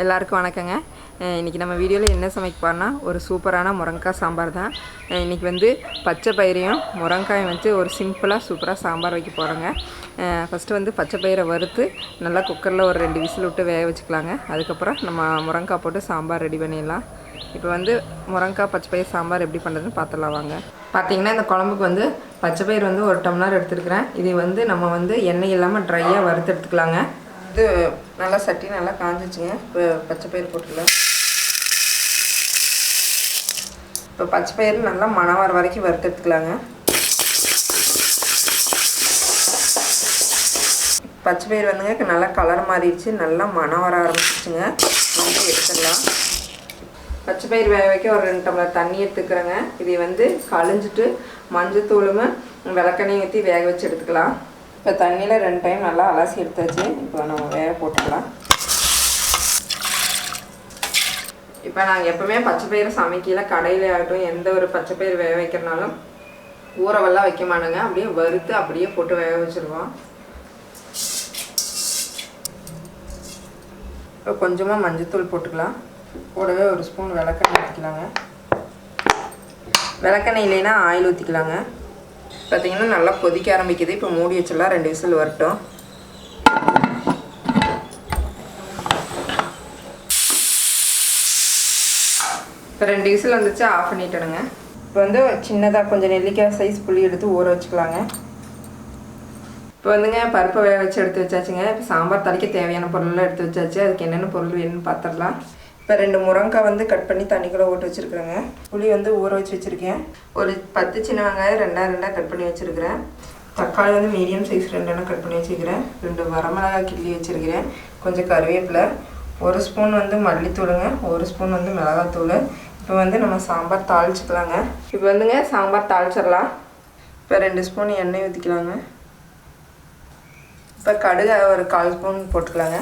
எல்லாருக்கும் வணக்கங்க. இன்றைக்கி இன்னைக்கு நம்ம வீடியோவில் என்ன சமைக்க ஒரு சூப்பரான முருங்கைக்காய் சாம்பார் தான். இன்றைக்கி வந்து பச்சை பயிரையும் முருங்காயும் வச்சு ஒரு சிம்பிளாக சூப்பராக சாம்பார் வைக்க போகிறோங்க ஃபஸ்ட்டு வந்து பச்சை பயிரை வறுத்து நல்லா குக்கரில் ஒரு ரெண்டு விசில் விட்டு வேக வச்சுக்கலாங்க. அதுக்கப்புறம் நம்ம முருங்காய் போட்டு சாம்பார் ரெடி பண்ணிடலாம். இப்போ வந்து முருங்காய் பச்சை பயிர் சாம்பார் எப்படி பண்ணுறதுன்னு பார்த்துலாம் வாங்க. பார்த்தீங்கன்னா இந்த குழம்புக்கு வந்து பச்சை பயிர் வந்து ஒரு டம்ளர் எடுத்துருக்குறேன். இது வந்து நம்ம வந்து எண்ணெய் இல்லாமல் ட்ரையாக வறுத்து எடுத்துக்கலாங்க. இது நல்லா சட்டி நல்லா காஞ்சிச்சுங்க. இப்போ பச்சை பயிர் போட்டுக்கலாம். இப்போ பச்சை பயிர் நல்லா மணம் வர வரைக்கும் வறுத்து எடுத்துக்கலாங்க பச்சை பயிர் வந்துங்க நல்லா கலர் மாறிடுச்சு. நல்லா மணம் வர ஆரம்பிச்சிச்சுங்க வந்து எடுத்துடலாம். பச்சை பயிர் வேக வைக்க ஒரு ரெண்டு டம்ளர் தண்ணி எடுத்துக்கிறேங்க. இதை வந்து கழிஞ்சிட்டு மஞ்சத்தூளும் விளக்கெண்ணெய் ஊற்றி வேக வச்சு எடுத்துக்கலாம். இப்போ தண்ணியில் ரெண்டு டைம் நல்லா அலசி எடுத்தாச்சு. இப்போ நம்ம வேக போட்டுக்கலாம். இப்போ நாங்கள் எப்போவுமே பச்சை பயிறு சமைக்கல. கடையில் ஆகட்டும் எந்த ஒரு பச்சை பயிர் வேக வைக்கிறனாலும் ஊறவெல்லாம் வைக்க மாட்டோங்க. அப்படியே வறுத்து அப்படியே போட்டு வேக வச்சுருவோம். இப்போ கொஞ்சமாக மஞ்சத்தூள் போட்டுக்கலாம். கூடவே ஒரு ஸ்பூன் விளக்கெண்ணெய் ஊற்றிக்கலாங்க விளக்கெண்ணெய் இல்லைன்னா ஆயில் ஊற்றிக்கலாங்க பார்த்தீங்கன்னா நல்லா கொதிக்க ஆரம்பிக்குது. இப்போ மூடி வச்சிடலாம். ரெண்டு விசில் வரட்டும். இப்போ ரெண்டு விசில் வந்துச்சு. ஆஃப் பண்ணிட்டேனுங்க. இப்போ வந்து சின்னதாக கொஞ்சம் நெல்லிக்காய் சைஸ் புளி எடுத்து ஊற வச்சுக்கலாங்க. இப்போ வந்துங்க பருப்பை வேக வச்சு எடுத்து வச்சாச்சுங்க. இப்போ சாம்பார் தலைக்கு தேவையான பொருள்லாம் எடுத்து வச்சாச்சு. அதுக்கு என்னென்ன பொருள் வேணும்னு பார்த்துடலாம் இப்போ ரெண்டு முருங்கக்காய் வந்து கட் பண்ணி தண்ணிக்குள்ளே ஓட்டு வச்சுருக்குறேங்க புளி வந்து ஊற வச்சு வச்சுருக்கேன். ஒரு பத்து சின்ன வெங்காயம் ரெண்டாக ரெண்டாக கட் பண்ணி வச்சுருக்கிறேன். தக்காளி வந்து மீடியம் சைஸ் ரெண்டெண்ணம் கட் பண்ணி வச்சுருக்கிறேன். ரெண்டு வரமிளகாய் கிள்ளி வச்சுருக்கிறேன். கொஞ்சம் கருவேப்பிலை ஒரு ஸ்பூன் வந்து மல்லித்தூளுங்க ஒரு ஸ்பூன் வந்து மிளகாத்தூள். இப்போ வந்து நம்ம சாம்பார் தாளிச்சிக்கலாங்க. இப்போ வந்துங்க சாம்பார் தாளிச்சிடலாம். இப்போ ரெண்டு ஸ்பூன் எண்ணெய் ஊற்றிக்கலாங்க இப்போ கடுகு ஒரு கால் ஸ்பூன் போட்டுக்கலாங்க.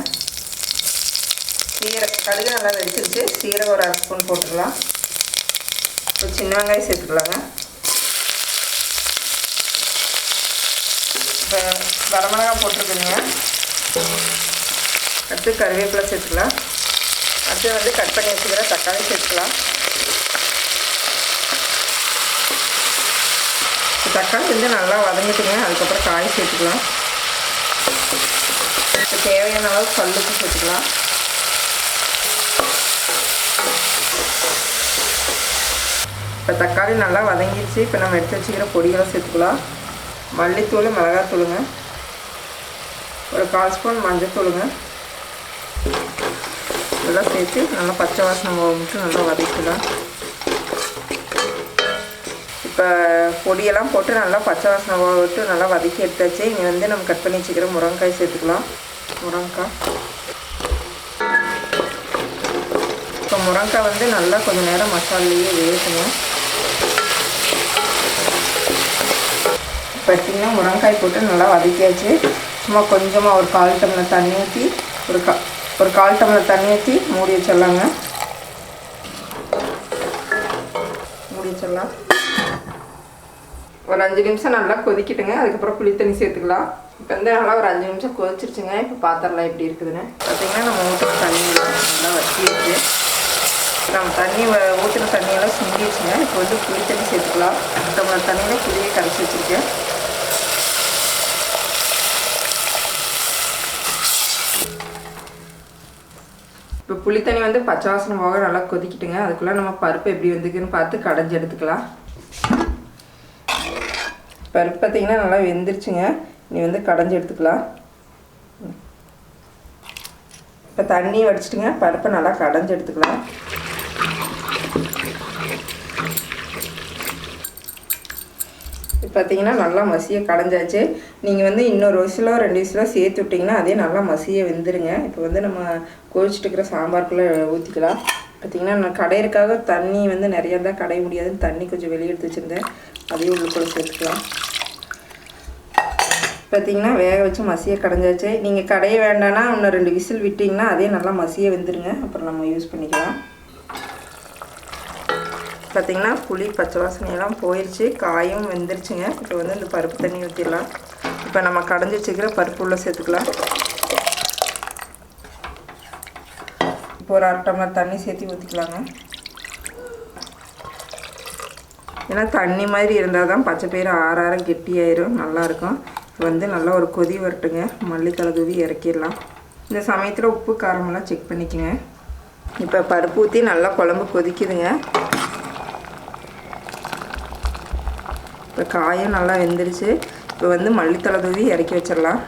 சீர கடுகு நல்லா வெடிச்சிருச்சு. சீரகம் ஒரு அரை ஸ்பூன் போட்டுக்கலாம் இப்போ சின்ன வெங்காயம் சேர்த்துக்கலாங்க. இப்போ வரமிளகாய் போட்டிருக்குங்க அடுத்து கருவேப்பிலை சேர்த்துக்கலாம். அடுத்து வந்து கட் பண்ணி வச்சுக்கிற தக்காளி சேர்த்துக்கலாம். தக்காளி வந்து நல்லா வதங்கிட்டுங்க. அதுக்கப்புறம் காய் சேர்த்துக்கலாம். தேவையான அளவு கல்லுக்கு சேர்த்துக்கலாம். இப்போ தக்காளி நல்லா வதங்கிடுச்சு. இப்போ நம்ம எடுத்து வச்சுக்கிற பொடிகளை சேர்த்துக்கலாம். மல்லித்தூள் மிளகாத்தூளுங்க. ஒரு கால் ஸ்பூன் மஞ்சத்தூளுங்க. இதெல்லாம் சேர்த்து நல்லா பச்சை வாசனை மட்டும் நல்லா வதக்கலாம் இப்போ பொடியெல்லாம் போட்டு நல்லா பச்சை வாசனை போட்டு நல்லா வதக்கி எடுத்தாச்சு. இங்கே வந்து நம்ம கட் பண்ணி வச்சுக்கிற முருங்காய் சேர்த்துக்கலாம். முருங்காய் இப்போ முருங்காய் வந்து நல்லா கொஞ்சம் நேரம் மசாலையே வேகணும். பார்த்தீங்கன்னா முருங்காய் போட்டு நல்லா வதக்கியாச்சு. சும்மா கொஞ்சமாக ஒரு கால் டம்ளர் தண்ணி ஊற்றி ஒரு கா ஒரு கால் டம்ளர் தண்ணி ஊற்றி மூடி வச்சிடலாங்க. மூடி வச்சிடலாம். ஒரு அஞ்சு நிமிஷம் நல்லா கொதிக்கிட்டுங்க. அதுக்கப்புறம் புளி தண்ணி சேர்த்துக்கலாம். இப்போ வந்து நல்லா ஒரு அஞ்சு நிமிஷம் கொதிச்சிருச்சுங்க. இப்போ பாத்திரலாம் எப்படி இருக்குதுன்னு. பார்த்தீங்கன்னா நம்ம ஊற்றுற தண்ணி தண்ணி வ- தண்ணியெல்லாம் சுண்டிடுச்சுங்க இப்போ வந்து புளி தண்ணி சேர்த்துக்கலாம். டம்ளர் தண்ணியில் புளியை கரைச்சி வச்சுருக்கேன். இப்போ புளி தண்ணி வந்து பச்சை வாசனை போக நல்லா கொதிக்கிட்டுங்க. அதுக்குள்ளே நம்ம பருப்பு எப்படி வந்துக்குன்னு பார்த்து கடைஞ்சி எடுத்துக்கலாம். பருப்பு பார்த்தீங்கன்னா நல்லா வெந்துருச்சுங்க. நீ வந்து கடைஞ்சி எடுத்துக்கலாம். இப்போ தண்ணி வடிச்சிட்டுங்க. பருப்பை நல்லா கடைஞ்சி எடுத்துக்கலாம். பார்த்தீங்கன்னா நல்லா மசிய கடைஞ்சாச்சு. நீங்கள் வந்து இன்னொரு விசிலோ ரெண்டு விசிலோ சேர்த்து விட்டிங்கன்னா அதே நல்லா மசிய வெந்துருங்க. இப்போ வந்து நம்ம கொதிச்சுட்டு இருக்கிற சாம்பாருக்குள்ளே ஊற்றிக்கலாம் பார்த்தீங்கன்னா நான் கடையிறக்காக தண்ணி வந்து நிறையா தான் கடைய முடியாதுன்னு தண்ணி கொஞ்சம் வெளியே எடுத்து வச்சுருந்தேன். அதையும் உள்ளுக்குள்ளே சேர்த்துக்கலாம். பார்த்தீங்கன்னா வேக வச்சு மசிய கடைஞ்சாச்சு. நீங்கள் கடைய வேண்டாம்னா இன்னும் ரெண்டு விசில் விட்டிங்கன்னா அதே நல்லா மசிய வெந்துருங்க. அப்புறம் நம்ம யூஸ் பண்ணிக்கலாம். பார்த்திங்கன்னா புளி பச்சை வாசனையெல்லாம் போயிடுச்சு காயும் வெந்துருச்சுங்க. இப்போ வந்து இந்த பருப்பு தண்ணி ஊற்றிடலாம் இப்போ நம்ம கடைஞ்சி வச்சுக்கிற பருப்பு உள்ள சேர்த்துக்கலாம். இப்போ ஒரு அரை டம்ளர் தண்ணி சேர்த்து ஊற்றிக்கலாங்க ஏன்னா தண்ணி மாதிரி இருந்தால் தான் பச்சை பயிறு ஆற ஆற கெட்டியாயிரும். நல்லாயிருக்கும் வந்து நல்லா ஒரு கொதி வரட்டுங்க. மல்லித்தலை தூவி இறக்கிடலாம். இந்த சமயத்தில் உப்பு காரமெல்லாம் செக் பண்ணிக்கோங்க. இப்போ பருப்பு ஊற்றி நல்லா குழம்பு கொதிக்குதுங்க. இப்போ காயும் நல்லா வெந்துருச்சு. இப்போ வந்து மல்லித்தலை தூவி இறக்கி வச்சிடலாம்.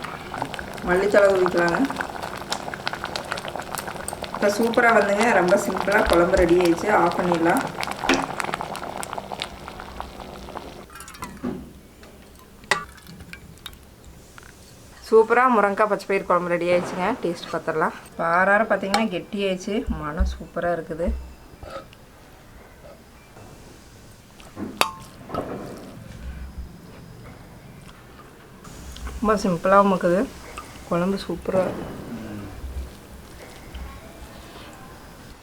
மல்லித்தலை தூவிக்கலாங்க. இப்போ சூப்பராக வந்துங்க. ரொம்ப சிம்பிளாக குழம்பு ரெடி ஆயிடுச்சு. ஆஃப் பண்ணிடலாம். சூப்பராக முருங்கைக்காய் பச்சை பயிர் குழம்பு ரெடி ஆயிடுச்சுங்க. டேஸ்ட் பார்த்துடலாம். இப்போ ஆறாறு பார்த்தீங்கன்னா கெட்டி ஆயிடுச்சு மனம் சூப்பராக இருக்குது. ரொம்ப சிம்பிளாகவும் இருக்குது குழம்பு சூப்பராக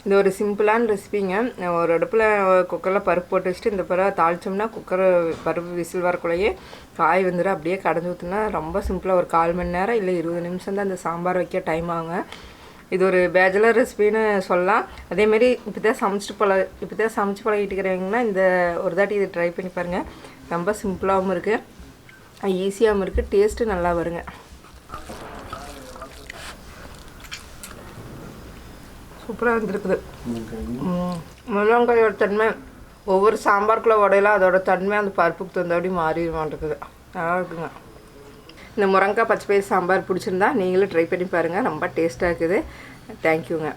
இது ஒரு சிம்பிளான ரெசிபிங்க ஒரு அடுப்பில் குக்கரில் பருப்பு போட்டு வச்சுட்டு இந்த பிறகு தாளிச்சோம்னா குக்கர் பருப்பு விசில் வரக்குள்ளேயே காய் வந்துடும் அப்படியே கடைஞ்சி ஊற்றுனா ரொம்ப சிம்பிளாக ஒரு கால் மணி நேரம் இல்லை இருபது நிமிஷம் தான் இந்த சாம்பார் வைக்க டைம் ஆகுங்க. இது ஒரு பேச்சுலர் ரெசிபின்னு சொல்லலாம். அதேமாரி இப்போ தான் சமைச்சிட்டு பழ இப்போ தான் சமைச்சு பழகிட்டு இருக்கிறவங்கன்னா இந்த ஒரு தாட்டி இது ட்ரை பண்ணி பாருங்கள் ரொம்ப சிம்பிளாகவும் இருக்குது ஈஸியாகவும் இருக்குது டேஸ்ட்டு நல்லா வருங்க. சூப்பராக வந்துருக்குது முள்ளங்காயோட தன்மை ஒவ்வொரு சாம்பாருக்குள்ள உடையில அதோட தன்மை அந்த பருப்புக்கு தகுந்தபடி மாறி மாட்டேங்குது நல்லா இருக்குங்க. இந்த முருங்கைக்காய் பச்சை பயிர் சாம்பார் பிடிச்சிருந்தா நீங்களும் ட்ரை பண்ணி பாருங்கள் ரொம்ப டேஸ்ட்டாக இருக்குது. தேங்க்யூங்க